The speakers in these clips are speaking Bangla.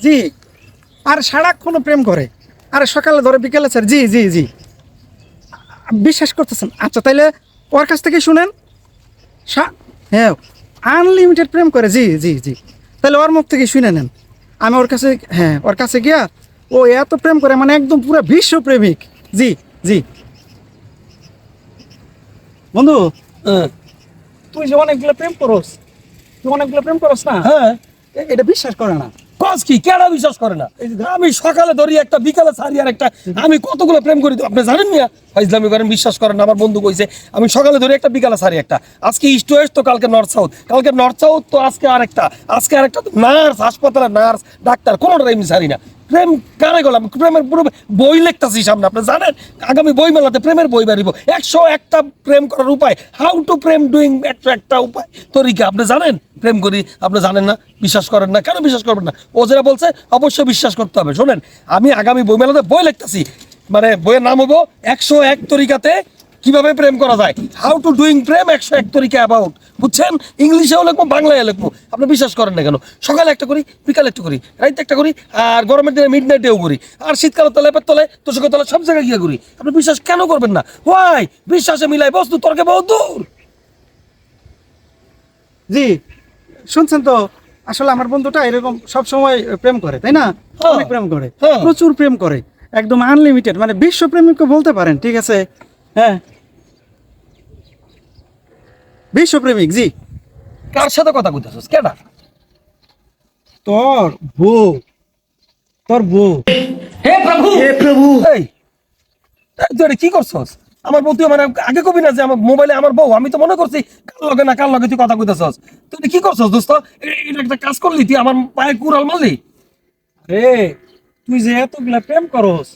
জি। আর সারাক্ষণ প্রেম করে। আরে সকালে ধরে বিকেলে স্যার জি জি জি। বিশ্বাস করতেছেন? আচ্ছা তাইলে ওর কাছ থেকে শুনেন। হ্যাঁ আনলিমিটেড প্রেম করে। জি জি জি। তাহলে ওর মুখ থেকে শুনে নেন। আমি ওর কাছে হ্যাঁ ওর কাছে গিয়া ও এত প্রেম করে মানে একদম পুরো বিশ্ব প্রেমিক জি জি। বন্ধু হ্যাঁ। তুই যে অনেকগুলো প্রেম করস তুই অনেকগুলো প্রেম করস না? হ্যাঁ। এটা বিশ্বাস করে না। কস কি? কেডা বিশ্বাস করে না? আমি সকালে ধরি একটা বিকালে সারি আর একটা। আমি কতগুলো প্রেম করি আপনি জানেন না ইসলামী করেন বিশ্বাস করেন আমার বন্ধু কইছে আমি সকালে ধরি একটা বিকালে সারি একটা। আজকে ইস্ট ওয়েস্ট তো কালকে নর্থ সাউথ কালকে নর্থ সাউথ তো আজকে আরেকটা। আজকে আরেকটা নার্স হাসপাতালে নার্স ডাক্তার কোনোটাই আমি সারি না। প্রেম কারে গেলাম? প্রেমের পুরো বই লিখতেছি সামনে, আপনি জানেন? আগামী বই মেলাতে প্রেমের বই বাড়িব একশো একটা প্রেম করার উপায়। হাউ টু প্রেম ডুইং একশো একটা উপায়। তরিকা আপনি জানেন? প্রেম করি, আপনি জানেন না? বিশ্বাস করেন না? কেন বিশ্বাস করবেন না? ও যেটা বলছে, অবশ্যই বিশ্বাস করতে হবে। শোনেন, আমি আগামী বই মেলাতে বই লিখতেছি। মানে বইয়ের নাম হব একশো এক তরিকাতে কীভাবে প্রেম করা যায়? হাউ টু ডুইং প্রেম একশো এক তরিকা অ্যাবাউট বুঝছেন? ইংলিশেও লিখব বাংলায় লিখব। আপনি বিশ্বাস করেন না কেন? সকালে একটা করি বিকালে একটা করি রাইতে একটা করি আর গরমের দিনে মিড নাইটেও করি। আর শীতকালে তলে পেট তলে তোষকের তলে সব জায়গায় গিয়ে করি। আপনি বিশ্বাস কেন করবেন না? ওয়াই বিশ্বাসে মিলাই বস্তু তর্কে বহু দূর। জি শুনছেন তো? আসলে আমার বন্ধুটা এরকম সব সময় প্রেম করে তাই না? হ্যাঁ। অনেক প্রেম করে হ্যাঁ। প্রচুর প্রেম করে একদম আনলিমিটেড মানে বিশ্ব প্রেমিককে বলতে পারেন ঠিক আছে? হ্যাঁ। বিশ্ব প্রেমিক জি। কার সাথে কথা কইতেছিস? কেডা? তোর বউ। তোর বউ। হে প্রভু! হে প্রভু। এই এই তুই কি করছস? আমার বউ তুই আমার আগে কবি না যে আমার মোবাইলে আমার বউ? আমি তো মনে করছি কার লগে না কার লগে তুই কথা কইতেছস? তুই কি করছস দোস্ত? এটা একটা কাজ করলি তুই আমার পায়ে কুড়াল মারলি? রে তুই যে এতগুলা প্রেম করস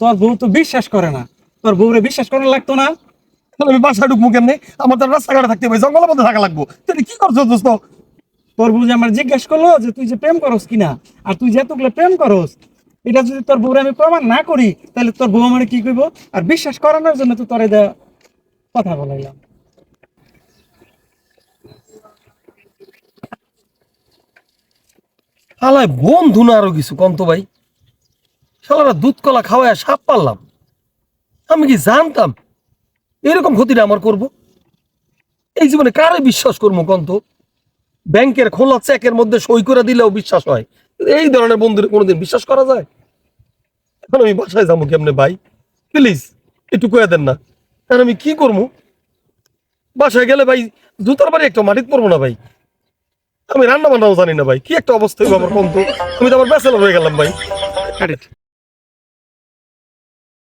তোর বউ তো বিশ্বাস করে না। তোর বউরে বিশ্বাস করা লাগতো না? তাহলে আমি বাসা ঢুকবো কেমনে? আমার তো রাস্তাঘাটে থাকতে হবে, জঙ্গলের মধ্যে থাকা লাগবো। তুই কি করছ দোস্ত? তোর বউ যে আমার জিজ্ঞেস করল যে তুই যে প্রেম করস কিনা, আর তুই যে এতগুলো প্রেম করস, এটা যদি তোর বউরে আমি প্রমাণ না করি, তাহলে তোর বউ আমার কি করব আর বিশ্বাস করানোর জন্য তো তোর এটা কথা বলাইলাম। হালায় বন্ধু না আরও কিছু, কন্ত ভাই। শালারা দুধ কলা খাওয়ায় সাপ পারলাম। আমি কি জানতাম? এরকম ক্ষতিটা আমার করব? এই জীবনে কারে বিশ্বাস করব কন্ত? ব্যাংকের খোলা চেকের মধ্যে সই করে দিলেও বিশ্বাস হয়। এই ধরনের বন্ধুদের কোনোদিন বিশ্বাস করা যায়? এখন আমি বাসায় যাব কেমনে ভাই? প্লিজ, একটু কয়ে দেন না। কারণ আমি কি করব? বাসায় গেলে ভাই, জুতার বাড়ি একটা মাটিতে পড়ব না ভাই। আমি রান্না বান্নাও জানি না ভাই, কি একটা অবস্থা আমার কন্ত? আমি তো আবার ব্যাচেলর হয়ে গেলাম ভাই।